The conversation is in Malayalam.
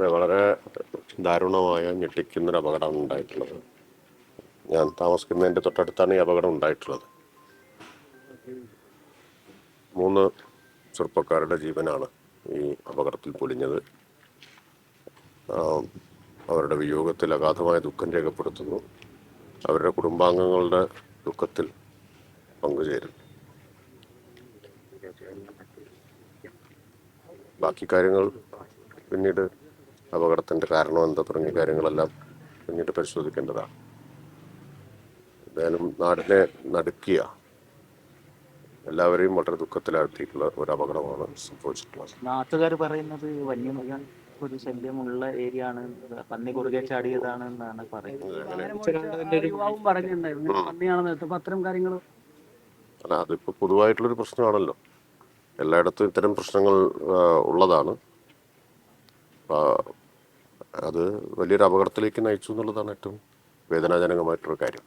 വളരെ ദാരുണമായ ഞെട്ടിക്കുന്നൊരു അപകടമാണ് ഉണ്ടായിട്ടുള്ളത്. ഞാൻ താമസിക്കുന്നതിന്റെ തൊട്ടടുത്താണ് ഈ അപകടം ഉണ്ടായിട്ടുള്ളത്. മൂന്ന് ചെറുപ്പക്കാരുടെ ജീവനാണ് ഈ അപകടത്തിൽ പൊലിഞ്ഞത്. അവരുടെ വിയോഗത്തിൽ അഗാധമായ ദുഃഖം രേഖപ്പെടുത്തുന്നു. അവരുടെ കുടുംബാംഗങ്ങളുടെ ദുഃഖത്തിൽ പങ്കുചേരുന്നു. ബാക്കി കാര്യങ്ങൾ പിന്നീട് അപകടത്തിന്റെ കാരണം എന്താ തുടങ്ങിയ കാര്യങ്ങളെല്ലാം പിന്നീട് പരിശോധിക്കേണ്ടതാണ്. എന്തായാലും നാടിനെ നടുക്കിയ എല്ലാവരെയും വളരെ ദുഃഖത്തിലാഴ്ത്തിയിട്ടുള്ള ഒരു അപകടമാണ് സംഭവിച്ചിട്ടുള്ളത്. നാട്ടുകാർ പറയുന്നത് വന്യമൃഗം ഒരു ശല്യമുള്ള ഏരിയ ആണ് പന്നി കുറുകെ ചാടിയതാണ് എന്നാണ് പറയുന്നത്. യുവാവും പറഞ്ഞിട്ടുണ്ടായിരുന്നു. പന്നിയാണെന്ന് അത്തരം കാര്യങ്ങളും. അല്ല അതിപ്പോൾ പൊതുവായിട്ടുള്ളൊരു പ്രശ്നമാണല്ലോ. എല്ലായിടത്തും ഇത്തരം പ്രശ്നങ്ങൾ ഉള്ളതാണ്. അത് വലിയൊരു അപകടത്തിലേക്ക് നയിച്ചു എന്നുള്ളതാണ് ഏറ്റവും വേദനാജനകമായിട്ടൊരു കാര്യം.